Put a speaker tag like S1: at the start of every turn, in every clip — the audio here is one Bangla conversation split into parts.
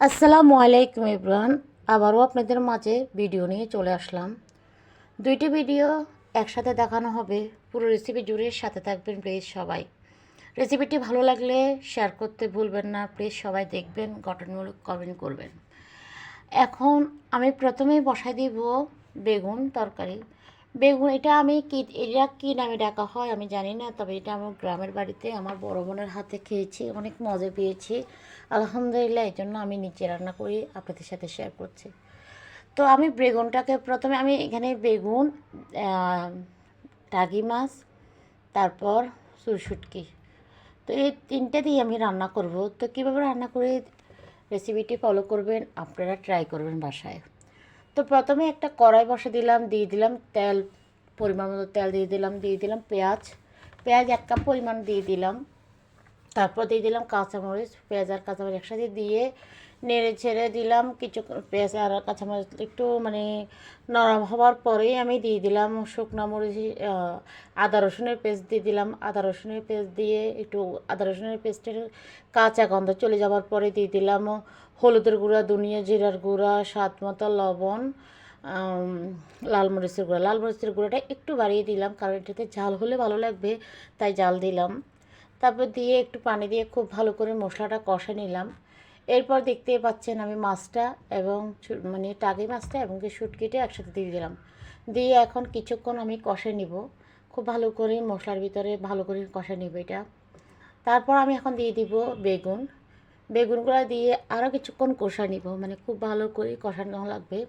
S1: আসসালামু আলাইকুম ইব্রান। আবারও আপনাদের মাঝে ভিডিও নিয়ে চলে আসলাম। দুইটি ভিডিও একসাথে দেখানো হবে। পুরো রেসিপি জুড়ে সাথে থাকবেন প্লিজ সবাই। রেসিপিটি ভালো লাগলে শেয়ার করতে ভুলবেন না। প্লিজ সবাই দেখবেন, গঠনমূলক কমেন্ট করবেন। এখন আমি প্রথমেই বসাই দিব বেগুন তরকারি। বেগুন, এটা আমি কি, এটা কী নামে ডাকা হয় আমি জানি না, তবে এটা আমার গ্রামের বাড়িতে আমার বড় বোনের হাতে খেয়েছি, অনেক মজা পেয়েছি। আলহামদুলিল্লাহ, এই জন্য আমি নিচে রান্না করি, আপনাদের সাথে শেয়ার করছি। তো আমি বেগুনটাকে প্রথমে আমি এখানে বেগুন টাগি মাছ, তারপর সুরসুটকি। তো এই তিনটে দিয়ে আমি রান্না করব। তো কীভাবে রান্না করে রেসিপিটি ফলো করবেন, আপনারা ট্রাই করবেন বাসায়। তো প্রথমে একটা কড়াই বসে দিলাম, দিয়ে দিলাম তেল, পরিমাণ মতো তেল দিয়ে দিলাম দিয়ে দিলাম পেঁয়াজ। পেঁয়াজ এক কাপ পরিমাণ দিয়ে দিলাম। তারপর দিয়ে দিলাম কাঁচামরিচ, পেঁয়াজ আর কাঁচামরিচ একসাথে দিয়ে নেড়ে ছেড়ে দিলাম। কিছু পেঁয়াজ আর কাঁচামরিচ একটু মানে নরম হওয়ার পরেই আমি দিয়ে দিলাম শুকনো মরিচ আদা রসুনের পেস্ট দিয়ে দিলাম। আদা রসুনের পেস্ট দিয়ে একটু আদা রসুনের পেস্টের কাঁচা গন্ধ চলে যাওয়ার পরে দিয়ে দিলাম হলুদের গুঁড়া দুনিয়া জিরার গুঁড়া, স্বাদ মতো লবণ লাল মরিচের গুঁড়া। লাল মরিচের গুঁড়াটা একটু বাড়িয়ে দিলাম কারণ এটাতে ঝাল হলে ভালো লাগবে, তাই জাল দিলাম। তারপর দিয়ে একটু পানি দিয়ে খুব ভালো করে মশলাটা কষে নিলাম। এরপর দেখতেই পাচ্ছেন আমি মাছটা এবং মানে টাকি মাছটা এবং কি একসাথে দিয়ে দিলাম। দিয়ে এখন কিছুক্ষণ আমি কষে নিব। খুব ভালো করে মশলার ভিতরে ভালো করে কষে নিব এটা। তারপর আমি এখন দিয়ে দিব বেগুন। বেগুনগুলো দিয়ে আরও কিছুক্ষণ কষা নিব। মানে খুব ভালো করে কষানো লাগবে।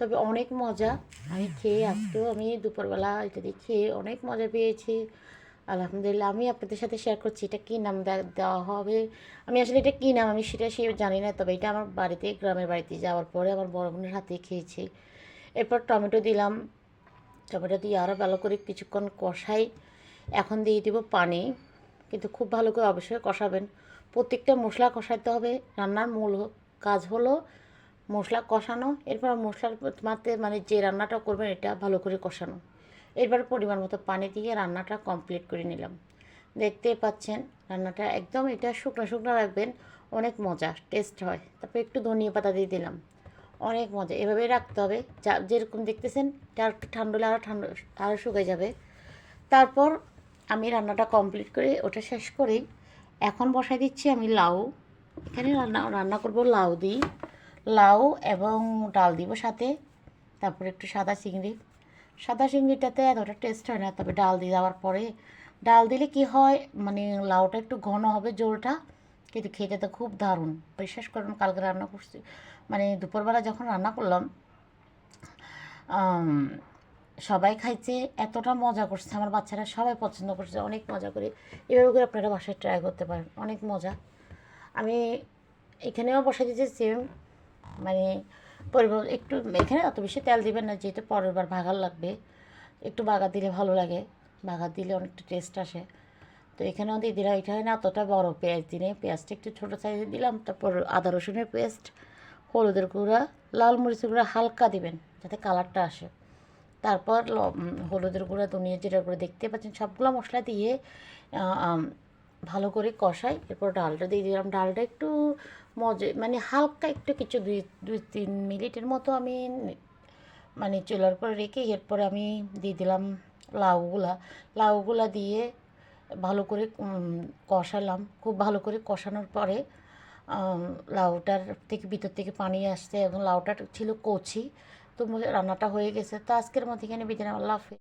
S1: তবে অনেক মজা। আমি খেয়ে আজকেও আমি দুপুরবেলা এটা দিয়ে খেয়ে অনেক মজা পেয়েছি। আলহামদুলিল্লাহ, আমি আপনাদের সাথে শেয়ার করছি এটা কী নাম দেওয়া হবে। আমি আসলে এটা কী নাম, আমি সেটা সে জানি না, তবে এটা আমার বাড়িতে, গ্রামের বাড়িতে যাওয়ার পরে আমার বড় বোনের হাতে খেয়েছি। এরপর টমেটো দিলাম। টমেটো দিয়ে আরও ভালো করে কিছুক্ষণ কষাই। এখন দিয়ে দিব পানি। কিন্তু খুব ভালো করে অবশ্যই কষাবেন। প্রত্যেকটা মশলা কষাতে হবে। রান্নার মূল কাজ হলো মশলা কষানো। এরপর মশলার মাতে মানে যে রান্নাটা করবেন, এটা ভালো করে কষানো। এরপর পরিমাণ মতো পানি দিয়ে রান্নাটা কমপ্লিট করে নিলাম। দেখতেই পাচ্ছেন, রান্নাটা একদম এটা শুকনো শুকনো রাখবেন, অনেক মজা টেস্ট হয়। তারপর একটু ধনিয়া পাতা দিয়ে দিলাম। অনেক মজা, এভাবেই রাখতে হবে। যা, যেরকম দেখতেছেন একটু ঠান্ডা হলে আরও ঠান্ডা আরও শুকিয়ে যাবে। তারপর আমি রান্নাটা কমপ্লিট করে ওটা শেষ করেই এখন বসাই দিচ্ছি আমি লাউ। এখানে রান্না রান্না করব লাউ দিই। লাউ এবং ডাল দিব সাথে। তারপর একটু সাদা চিংড়ি। সাদা চিংড়িটাতে এতটা টেস্ট হয় না, তবে ডাল দিয়ে দেওয়ার পরে ডাল দিলে কি হয় মানে লাউটা একটু ঘন হবে জোলটা কিন্তু খেতে তো খুব দারুণ। বিশ্বাস করুন, কালকে রান্না করছি মানে দুপুরবেলা যখন রান্না করলাম সবাই খাইছে, এতটা মজা করছে, আমার বাচ্চারা সবাই পছন্দ করছে, অনেক মজা করে। এভাবে করে আপনারা বাসায় ট্রাই করতে পারেন, অনেক মজা। আমি এখানেও বসে দিয়েছি সেম মানে পরিবার একটু এখানে অত বেশি তেল দিবেন না, যেহেতু পরের বার ভাগার লাগবে। একটু বাগার দিলে ভালো লাগে বাগার দিলে অনেকটা টেস্ট আসে। তো এখানেও দিয়ে দিলাম, এটা হয় না অতটা বড় পেঁয়াজ দিলে পেঁয়াজটা একটু ছোটো সাইজে দিলাম, তারপর আদা রসুনের পেস্ট, হলুদের গুঁড়া, লাল মরিচের গুঁড়া হালকা দিবেন, যাতে কালারটা আসে। তারপর হলুদের গুঁড়া, ধনিয়া জিরা গুঁড়া দেখতে পাচ্ছেন, সবগুলো মশলা দিয়ে ভালো করে কষাই, এরপর ডালটা দিয়ে দিলাম। ডালটা একটু মজে মানে হালকা একটু কিছু দুই দুই, তিন মিনিটের মতো আমি মানে চুলার পরে রেখে এরপরে আমি দিয়ে দিলাম লাউগুলা। লাউগুলা দিয়ে ভালো করে কষালাম। খুব ভালো করে কষানোর পরে লাউটার থেকে ভিতর থেকে পানি আসছে এবং লাউটা ছিল কচি, তো রান্নাটা হয়ে গেছে। তো আজকের মধ্যে এখানে বিদায় আল্লাহ হাফেজ।